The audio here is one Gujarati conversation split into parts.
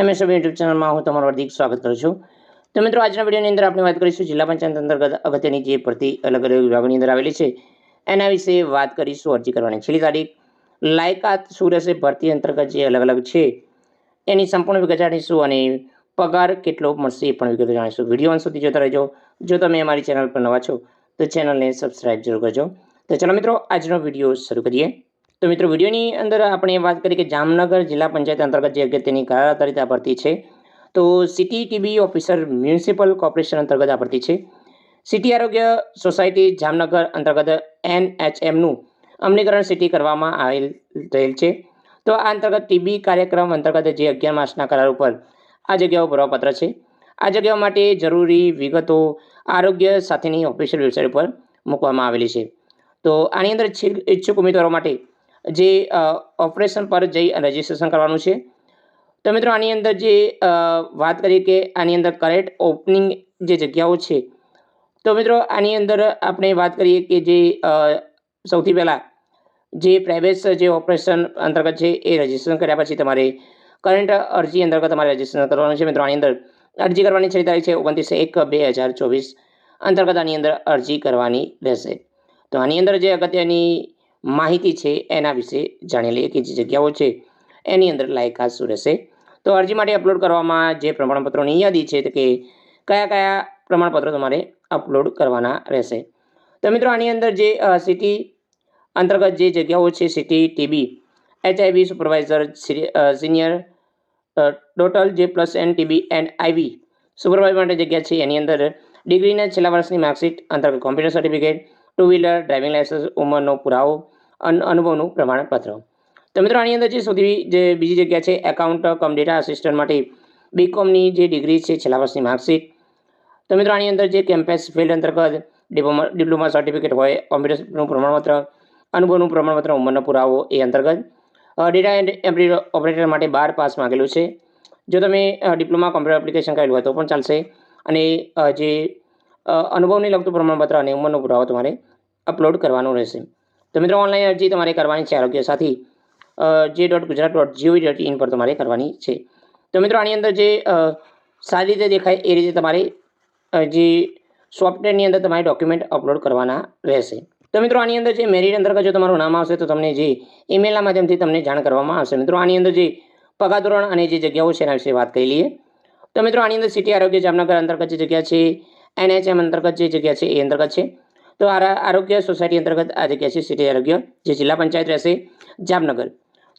એમએસએબ યુટ્યુબ ચેનલમાં હું તમારું હાર્દિક સ્વાગત કરું છું. તો મિત્રો, આજના વિડીયોની અંદર આપણે વાત કરીશું જિલ્લા પંચાયત અંતર્ગત અગત્યની જે ભરતી અલગ અલગ વિભાગોની અંદર આવેલી છે, એના વિશે વાત કરીશું અરજી કરવાની. છેલ્લી તારીખ, લાયકાત શું ભરતી અંતર્ગત જે અલગ અલગ છે, એની સંપૂર્ણ વિગત જાણીશું અને પગાર કેટલો મળશે એ પણ વિગતો જાણીશું. વીડિયો અંત સુધી જોતા રહેજો. જો તમે અમારી ચેનલ પર નવા છો, તો ચેનલને સબસ્ક્રાઇબ જરૂર કરજો. તો ચલો મિત્રો, આજનો વીડિયો શરૂ કરીએ. તો મિત્રો, વિડીયોની અંદર આપણે વાત કરી કે જામનગર જિલ્લા પંચાયત અંતર્ગત જે અગત્યની આ ભરતી છે, તો city TB officer municipal corporation અંતર્ગત આ છે. સિટી આરોગ્ય સોસાયટી જામનગર અંતર્ગત એનએચએમનું અમલીકરણ સિટી કરવામાં આવેલ રહેલ છે. તો આ અંતર્ગત ટીબી કાર્યક્રમ અંતર્ગત જે અગિયાર માસના કરાર ઉપર આ જગ્યાઓ ભરવાપાત્ર છે. આ જગ્યાઓ માટે જરૂરી વિગતો આરોગ્ય સાથેની ઓફિશિયલ વેબસાઇટ ઉપર મૂકવામાં આવેલી છે. તો આની અંદર ઈચ્છુક ઉમેદવારો માટે જે ઓપરેશન પર જઈ રજિસ્ટ્રેશન કરવાનું છે. તો મિત્રો, આની અંદર જે વાત કરીએ કે આની અંદર કરેક્ટ ઓપનિંગ જે જગ્યાઓ છે. તો મિત્રો, આની અંદર આપણે વાત કરીએ કે જે સૌથી પહેલાં જે પ્રાઇવેટ જે ઓપરેશન અંતર્ગત છે એ રજિસ્ટ્રેશન કર્યા પછી તમારે કરંટ અરજી અંતર્ગત તમારે રજિસ્ટ્રેશન કરવાનું છે. મિત્રો, આની અંદર અરજી કરવાની છેલ્લી તારીખ છે ઓગણત્રીસ એક બે હજાર ચોવીસ. અંતર્ગત આની અંદર અરજી કરવાની રહેશે. તો આની અંદર જે અગત્યની માહિતી છે એના વિશે જાણી લઈએ કે જે જગ્યાઓ છે એની અંદર લાયકાત શું રહેશે. તો અરજી માટે અપલોડ કરવામાં જે પ્રમાણપત્રોની યાદી છે કે કયા કયા પ્રમાણપત્રો તમારે અપલોડ કરવાના રહેશે. તો મિત્રો આની અંદર જે સિટી અંતર્ગત જે જગ્યાઓ છે city TB HIV supervisor senior total જે plus N TB and IV supervisor માટે જગ્યા છે. એની અંદર ડિગ્રીના છેલ્લા વર્ષની માર્કશીટ અંતર્ગત computer certificate two wheeler driving licence ઉંમરનો પુરાવો અનુભવનું પ્રમાણપત્ર. તો મિત્રો, આની અંદર જે સૌથી જે બીજી જગ્યા છે એકાઉન્ટ કમ ડેટા આસિસ્ટન્ટ માટે બીકોમની જે ડિગ્રી છે, છેલ્લા વર્ષની માર્કશીટ. તો મિત્રો, આની અંદર જે કેમ્પસ ફિલ્ડ અંતર્ગત ડિપ્લોમા ડિપ્લોમા સર્ટિફિકેટ હોય કોમ્પ્યુટરનું પ્રમાણપત્ર, અનુભવનું પ્રમાણપત્ર, ઉંમરનો પુરાવો એ અંતર્ગત ડેટા એન્ડ ઓપરેટર માટે બાર પાસ માગેલું છે. જો તમે ડિપ્લોમા કોમ્પ્યુટર એપ્લિકેશન કરેલું હોય તો પણ ચાલશે. અને જે અનુભવને લગતું પ્રમાણપત્ર અને ઉંમરનો પુરાવો તમારે અપલોડ કરવાનો રહેશે. તો મિત્રો ઓનલાઈન અરજી તમારે કરવાની છે, આરોગ્ય સાથી. જે dot Gujarat dot G O V dot in પર તમારે કરવાની છે. તો મિત્રો આની અંદર જે સારી રીતે દેખાય એ રીતે તમારે જે સોફ્ટવેરની અંદર તમારે ડોક્યુમેન્ટ અપલોડ કરવાના રહેશે. તો મિત્રો આની અંદર જે મેરિટ અંતર્ગત જો તમારું નામ આવશે તો તમને જે ઈમેલના માધ્યમથી તમને જાણ કરવામાં આવશે. મિત્રો આની અંદર જે પગાર ધોરણ અને જે જગ્યાઓ છે એના વિશે વાત કરી લઈએ. તો મિત્રો આની અંદર સિટી આરોગ્ય જામનગર અંતર્ગત જે જગ્યા છે એનએચએમ અંતર્ગત જે જગ્યા છે એ અંતર્ગત છે. તો આરોગ્ય સોસાયટી અંતર્ગત આ જગ્યા છે, સિટી આરોગ્ય જે જિલ્લા પંચાયત રહેશે જામનગર.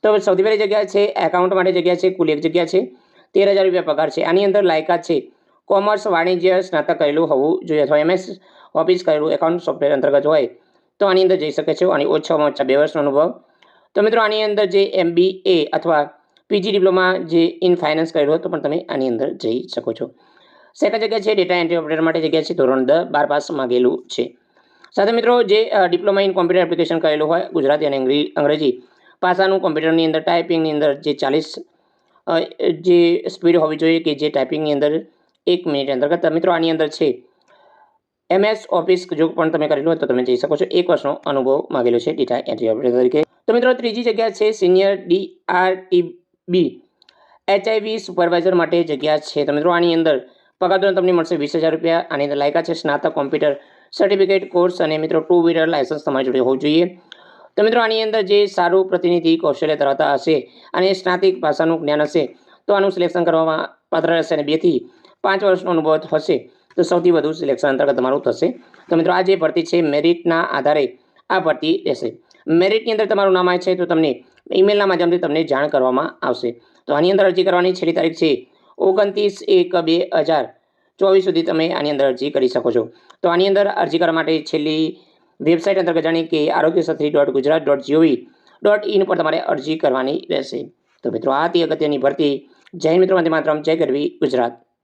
તો સૌથી પહેલી જગ્યા છે એકાઉન્ટ માટે જગ્યા છે, કુલ એક જગ્યા છે, તેર હજાર રૂપિયા પગાર છે. આની અંદર લાયકાત છે, કોમર્સ, વાણિજ્ય, સ્નાતક કરેલું હોવું જોઈએ અથવા એમએસ ઓફિસ કરેલું એકાઉન્ટ સોફ્ટવેર અંતર્ગત હોય તો આની અંદર જઈ શકે છે. અને ઓછામાં ઓછા બે વર્ષનો અનુભવ. તો મિત્રો, આની અંદર જે એમબીએ અથવા પીજી ડિપ્લોમા જે ઇન ફાઇનાન્સ કરેલું હોય તો પણ તમે આની અંદર જઈ શકો છો. સેકન્ડ જગ્યા છે ડેટા એન્ટ્રી ઓપરેટર માટે જગ્યા છે, ધોરણ દ બાર પાસ માગેલું છે. સાથે મિત્રો જે ડિપ્લોમા ઇન કોમ્પ્યુટર એપ્લિકેશન કરેલું હોય, ગુજરાતી અને અંગ્રે- અંગ્રેજી, પાસાનું કોમ્પ્યુટરની અંદર ટાઈપિંગની અંદર જે ચાલીસ જે સ્પીડ હોવી જોઈએ કે જે ટાઈપિંગની અંદર એક મિનિટ અંતર્ગત મિત્રો આની અંદર છે એમએસ ઓફિસ જો પણ તમે કરેલું હોય તો તમે જઈ શકો છો. એક વર્ષનો અનુભવ માગેલો છે ડેટા એન્ટ્રી ઓપરેટર તરીકે. તો મિત્રો ત્રીજી જગ્યા છે સિનિયર ડીઆરટીબી એચઆઈવી સુપરવાઇઝર માટે જગ્યા છે. તો મિત્રો આની અંદર પગાર તમને મળશે વીસ હજાર રૂપિયા. આની અંદર લાયકા છે સ્નાતક કોમ્પ્યુટર સર્ટિફિકેટ કોર્સ અને મિત્રો ટુ વ્હીલર લાયસન્સ તમારી જોડે હોવું જોઈએ. તો મિત્રો આની અંદર જે સારું પ્રતિનિધિ કૌશલ્ય ધરાવતા હશે અને સ્નાતિક ભાષાનું જ્ઞાન હશે, તો આનું સિલેક્શન કરવામાં પાત્ર રહેશે અને બેથી પાંચ વર્ષનો અનુભવ હશે તો સૌથી વધુ સિલેક્શન અંતર્ગત તમારું થશે. તો મિત્રો આ જે ભરતી છે મેરિટના આધારે આ ભરતી રહેશે. મેરિટની અંદર તમારું નામ આવે છે, તો તમને ઈમેલના માધ્યમથી તમને જાણ કરવામાં આવશે. તો આની અંદર અરજી કરવાની છેલ્લી તારીખ છે ઓગણત્રીસ એક બે હજાર ચોવીસ સુધી તમે આની અંદર અરજી કરી શકો છો. તો આની અંદર અરજી કરવા માટે છેલ્લી વેબસાઇટ અંતર્ગત જાણી કે આરોગ્ય સત્રી dot Gujarat dot G O V dot in પર તમારે અરજી કરવાની રહેશે. તો મિત્રો, આ હતી અગત્યની ભરતી. જય મિત્રો માટે માત્ર જય ગરવી ગુજરાત.